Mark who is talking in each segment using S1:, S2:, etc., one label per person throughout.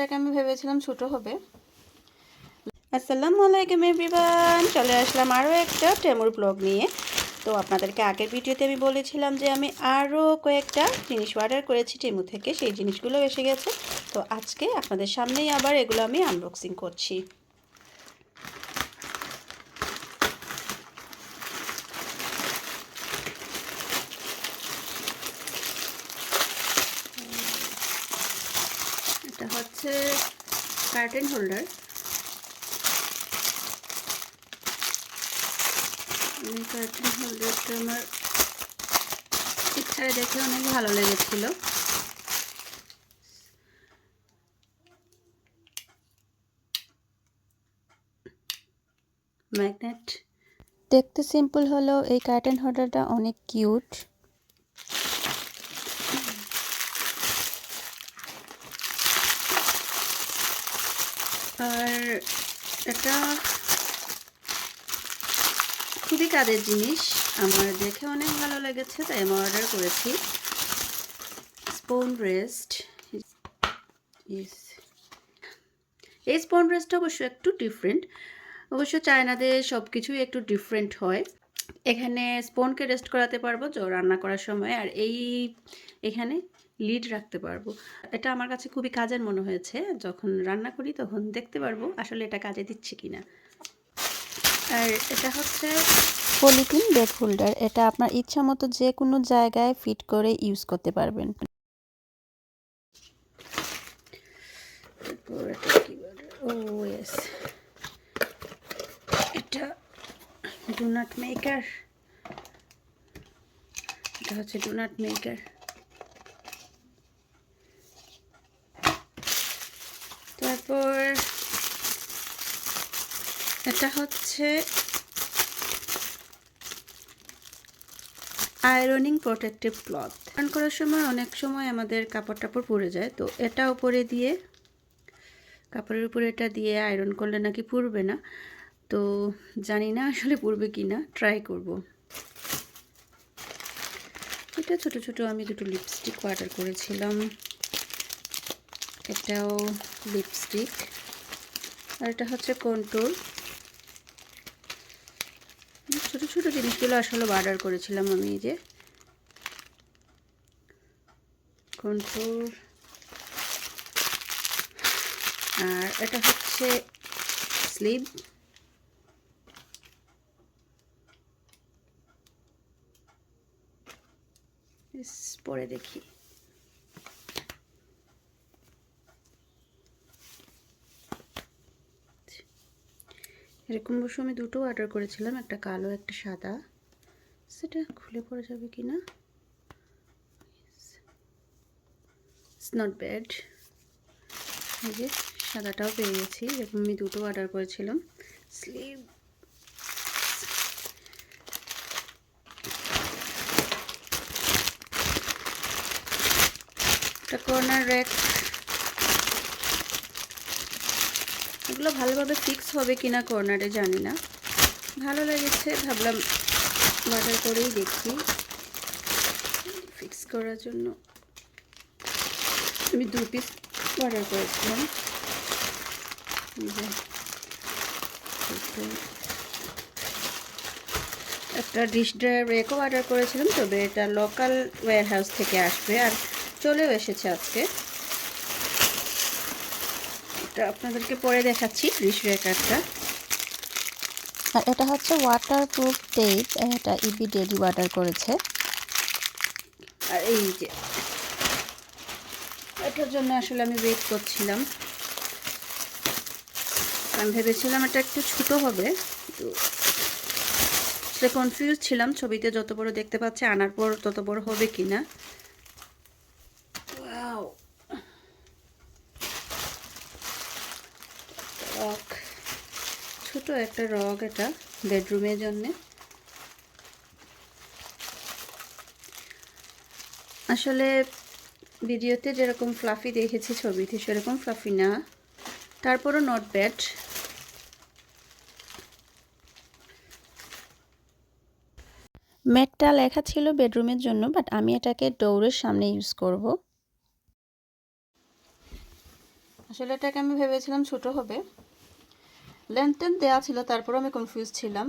S1: এটাকে আমি ভেবেছিলাম ছোটো হবে। আসসালামু আলাইকুম এভরিওয়ান, চলে আসলাম আরও একটা টেমুর ব্লগ নিয়ে। তো আপনাদেরকে আগের ভিডিওতে আমি বলেছিলাম যে আমি আরও কয়েকটা জিনিস অর্ডার করেছি টেমু থেকে, সেই জিনিসগুলো এসে গেছে। তো আজকে আপনাদের সামনেই আবার এগুলো আমি আনবক্সিং করছি এটা হচ্ছে কার্টেন হোল্ডার এই কার্টেন হোল্ডারটা আমার পিকচারে দেখে অনেক ভালো লেগেছিল। ম্যাগনেট দেখতে সিম্পল হলেও এই কার্টেন হোল্ডারটা অনেক কিউট আর এটা খুবই কাজের জিনিস। আমার দেখে অনেক ভালো লেগেছে, তাই আমি অর্ডার করেছি। স্পোন রেস্ট এই স্পোন রেস্টটা অবশ্য একটু ডিফারেন্ট অবশ্য চায়নাদের সব কিছুই একটু ডিফারেন্ট হয়। এখানে স্পোনকে রেস্ট করাতে পারব রান্না করার সময়। আর এই এখানে লিড রাখতে পারব। এটা আমার কাছে খুবই কাজের মনে হয়েছে। যখন রান্না করি তখন দেখতে পারব আসলে এটা কাজে দিচ্ছে কি না আর এটা হচ্ছে পলিথিন বেড হোল্ডার এটা আপনার ইচ্ছা মতো যে কোনো জায়গায় ফিট করে ইউজ করতে পারবেন। ও ইয়েস এটা ডোনাট মেকার এটা হচ্ছে ডোনাট মেকার তারপর এটা হচ্ছে আয়রনিং প্রোটেক্টিভ ক্লথ রান করার সময় অনেক সময় আমাদের কাপড় টাপড় পরে যায়, তো এটা উপরে দিয়ে, কাপড়ের উপরে এটা দিয়ে আয়রন করলে নাকি পুড়বে না। তো জানি না আসলে পুড়বে কি না ট্রাই করব। এটা ছোট ছোট আমি দুটো লিপস্টিক অর্ডার করেছিলাম। এটাও লিপস্টিক আর এটা হচ্ছে কন্ট্রোল ছোট জিনিসগুলো আসলে অর্ডার করেছিলাম আমি এই যে। কন্ট্রোল আর এটা হচ্ছে স্লিভ পরে দেখি। এরকম বসে আমি দুটো অর্ডার করেছিলাম, একটা কালো, একটা সাদা। সেটা খুলে পড়ে যাবে কি না? নট ব্যাড এই যে সাদাটাও পেয়ে গেছি, এরকম আমি দুটো অর্ডার করেছিলাম। স্লিভ একটা কর্নার র্যাক এগুলো ভালোভাবে ফিক্স হবে কি না কর্নারে জানি না। ভালো লেগেছে, ভাবলাম অর্ডার করেই দেখি। ফিক্স করার জন্য আমি দু পিস অর্ডার করেছিলাম। একটা ডিশ ড্রায়ার রেকও অর্ডার করেছিলাম, তবে এটা লোকাল ওয়্যার হাউস থেকে আসবে আর চলেও এসেছে আজকে। এটা আপনাদেরকে পরে দেখাচ্ছি ডিশ রেকারটা আর এটা হচ্ছে ওয়াটার প্রুফ টেপ এটা ইবি ডেডি অর্ডার করেছে। আর এই যে এটার জন্য আসলে আমি ওয়েট করছিলাম। আমি ভেবেছিলাম এটা একটু ছোটো হবে তো সেটা কনফিউজ ছিলাম ছবিতে যত বড় দেখতে পাচ্ছে আনার পর তত বড় হবে কি না রক ছোট একটা রক এটা বেডরুমের জন্য। আসলে ভিডিওতে যেরকম ফ্লাফি দেখেছি ছবিতে সেরকম ফ্লাফি না। তারপরও নট ব্যাড ম্যাটটা লেখা ছিল বেডরুমের জন্য বাট আমি এটাকে ডোরের সামনে ইউজ করব।
S2: আসলে এটাকে আমি ভেবেছিলাম ছোট হবে। লেন্থ টেন দেওয়া ছিল তারপর আমি কনফিউজ ছিলাম।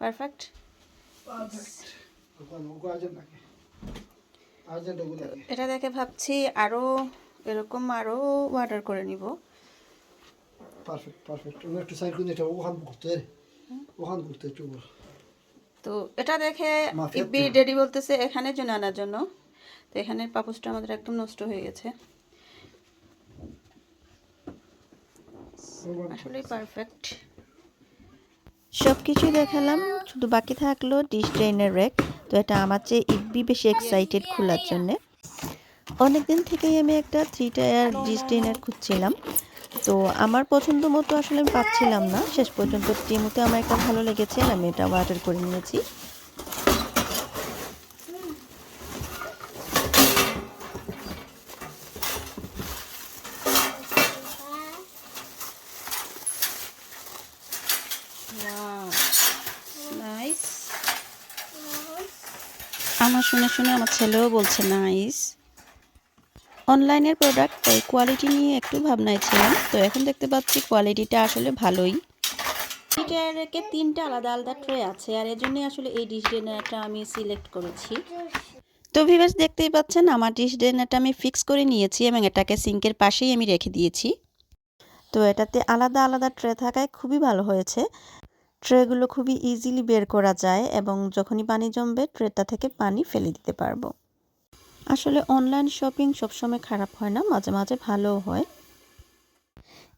S3: পারফেক্ট
S2: এটা দেখে ভাবছি আরও এরকম আরও অর্ডার করে নিব।
S3: পারফেক্ট পারফেক্ট একটু সাইড করে এটা ওখান ঘুরতে ওখান ঘুরতে একটু
S2: তো এটা দেখে ডেডি বলতেছে এখানে জন্য আনার জন্য। তো এখানে পাপুসটা আমাদের একদম নষ্ট হয়ে গেছে। আসলেই পারফেক্ট
S1: সব কিছুই দেখালাম, শুধু বাকি থাকল ডিশ ড্রেনের র্যাক তো এটা আমার চেয়ে ইব্বি বেশি এক্সাইটেড খোলার জন্যে। অনেকদিন থেকেই আমি একটা থ্রি টায়ার ডিশ খুঁজছিলাম, তো আমার পছন্দ মতো আসলে আমি পাচ্ছিলাম না। শেষ পর্যন্ত টিমুতে আমার একটা ভালো লেগেছে, আমি এটা অর্ডার করে নিয়েছি
S2: নাইস আমার শুনে শুনে আমার ছেলেও বলছে, নাইস। অনলাইনের প্রোডাক্ট তাই কোয়ালিটি নিয়ে একটু ভাবনায় ছিলাম। তো এখন দেখতে পাচ্ছি কোয়ালিটিটা আসলে ভালোই। রেখে তিনটা আলাদা আলাদা ট্রে আছে, আর এর জন্যই আসলে এই ডিশ ডিনারটা আমি সিলেক্ট করেছি। তো ভিভার্স দেখতেই পাচ্ছেন, আমার ডিশ ডিনারটা আমি ফিক্স করে নিয়েছি এবং এটাকে সিঙ্কের পাশেই আমি রেখে দিয়েছি।
S1: তো এটাতে আলাদা আলাদা ট্রে থাকায় খুবই ভালো হয়েছে। ট্রেগুলো খুবই ইজিলি বের করা যায় এবং যখনই পানি জমবে, ট্রেটা থেকে পানি ফেলে দিতে পারব। আসলে অনলাইন শপিং সবসময় খারাপ হয় না, মাঝে মাঝে ভালোও হয়।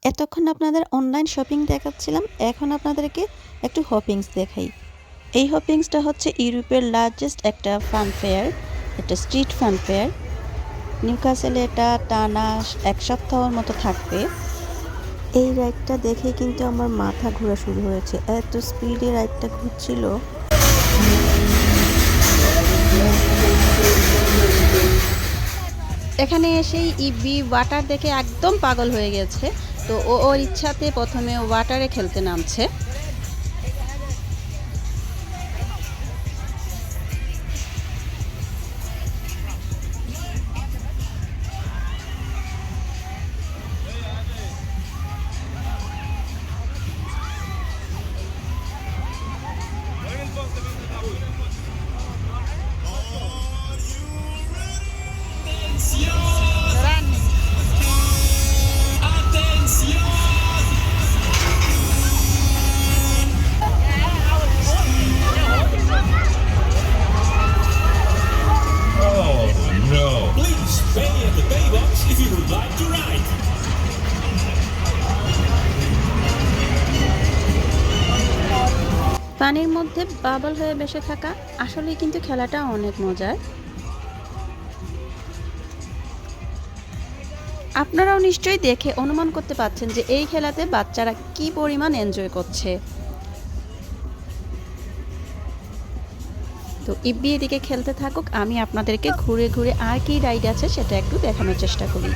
S1: এতক্ষণ আপনাদের অনলাইন শপিং দেখাচ্ছিলাম, এখন আপনাদেরকে একটু হপিংস দেখাই। এই হপিংসটা হচ্ছে ইউরোপের লার্জেস্ট একটা ফান ফেয়ার একটা স্ট্রিট ফান ফেয়ার নিউকাসেলে এটা টানা এক সপ্তাহের মতো থাকবে। এই রাইডটা দেখে কিন্তু আমার মাথা ঘোরা শুরু হয়েছে। এত স্পিডে রাইডটা ঘুরছিল।
S2: এখানে এসেই ইবি ওয়াটার দেখে একদম পাগল হয়ে গেছে। তো ও ওর ইচ্ছাতে প্রথমে ওয়াটারে খেলতে নামছে। পানির মধ্যে বাবল হয়ে বেসে থাকা আসলে কিন্তু খেলাটা অনেক মজার। আপনারাও নিশ্চয়ই দেখে অনুমান করতে পারছেন যে এই খেলাতে বাচ্চারা কি পরিমাণ এনজয় করছে। তো ইব্বি এদিকে খেলতে থাকুক, আমি আপনাদেরকে ঘুরে ঘুরে আর কি রাইড আছে সেটা একটু দেখানোর চেষ্টা করি।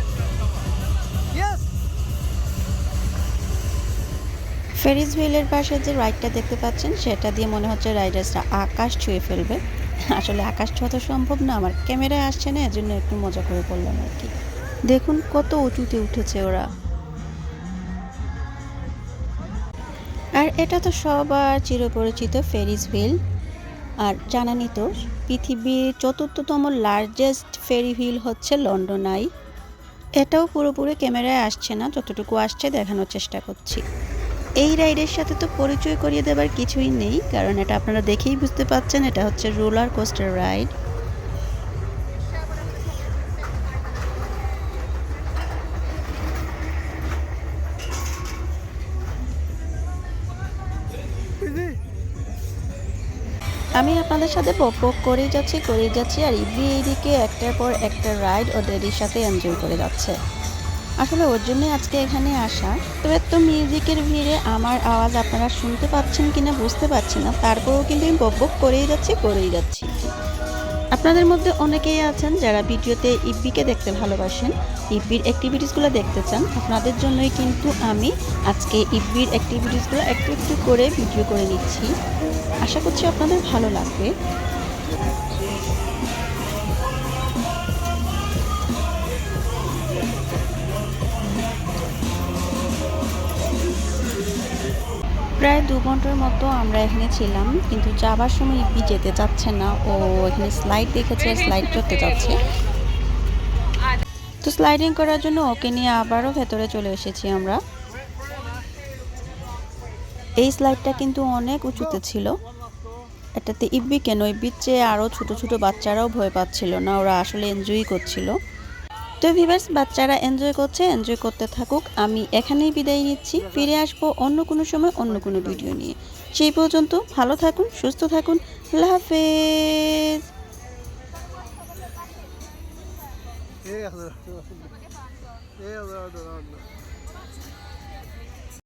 S1: ফেরিস হুইলের পাশে যে রাইডটা দেখতে পাচ্ছেন, সেটা দিয়ে মনে হচ্ছে রাইডার্সরা আকাশ ছুঁয়ে ফেলবে। আসলে আকাশ ছোঁয়া তো সম্ভব না, আমার ক্যামেরায় আসছে না, এজন্য একটু মজা করে বললাম আর কি। দেখুন কত উঁচুতে উঠেছে ওরা। আর এটা তো সবার চিরপরিচিত ফেরিস হুইল। আর জানানি তো, পৃথিবীর চতুর্থতম লার্জেস্ট ফেরি হুইল হচ্ছে লন্ডন আই। এটাও পুরোপুরি ক্যামেরায় আসছে না, যতটুকু আসছে দেখানোর চেষ্টা করছি। এই রাইডের সাথে তো পরিচয় করিয়ে দেবার কিছুই নেই, কারণ এটা আপনারা দেখেই বুঝতে পাচ্ছেন, এটা হচ্ছে রোলার কোস্টার রাইড। আমি আপনাদের সাথে পক পক করেই যাচ্ছি করেই যাচ্ছি, আর ইবি এইদিকে একটার পর একটা রাইড ও ড্যাডির সাথে এনজয় করে যাচ্ছে। আসলে ওর জন্যই আজকে এখানে আসা। তো মিউজিকের ভিড়ে আমার আওয়াজ আপনারা শুনতে পাচ্ছেন কিনা বুঝতে পারছি না। তারপরেও কিন্তু আমি বক বক করেই যাচ্ছি করেই যাচ্ছি। আপনাদের মধ্যে অনেকেই আছেন যারা ভিডিওতে ইব্বিকে দেখতে ভালোবাসেন। ইব্বির অ্যাক্টিভিটিসগুলো দেখতে চান, আপনাদের জন্যই কিন্তু আমি আজকে ইব্বির অ্যাক্টিভিটিসগুলো একটু একটু করে ভিডিও করে নিচ্ছি। আশা করছি আপনাদের ভালো লাগবে। প্রায় দু ঘণ্টার মতো আমরা এখানে ছিলাম, কিন্তু যাবার সময় ইব্বি যেতে চাচ্ছে না। ও এখানে স্লাইড দেখেছে স্লাইড করতে যাচ্ছে। তো স্লাইডিং করার জন্য ওকে নিয়ে আবারও ভেতরে চলে এসেছি আমরা। এই স্লাইডটা কিন্তু অনেক উঁচুতে ছিল। এটাতে ইব্বি কেন? ইব্বির চেয়ে আরও ছোট ছোট বাচ্চারাও ভয় পাচ্ছিল না, ওরা আসলে এনজয় করছিল। তো ভিভার্স বাচ্চারা এনজয় করছে এনজয় করতে থাকুক। আমি এখানেই বিদায় নিচ্ছি। ফিরে আসব অন্য কোনো সময়, অন্য কোনো ভিডিও নিয়ে। সেই পর্যন্ত ভালো থাকুন, সুস্থ থাকুন। আল্লাহ হাফেজ।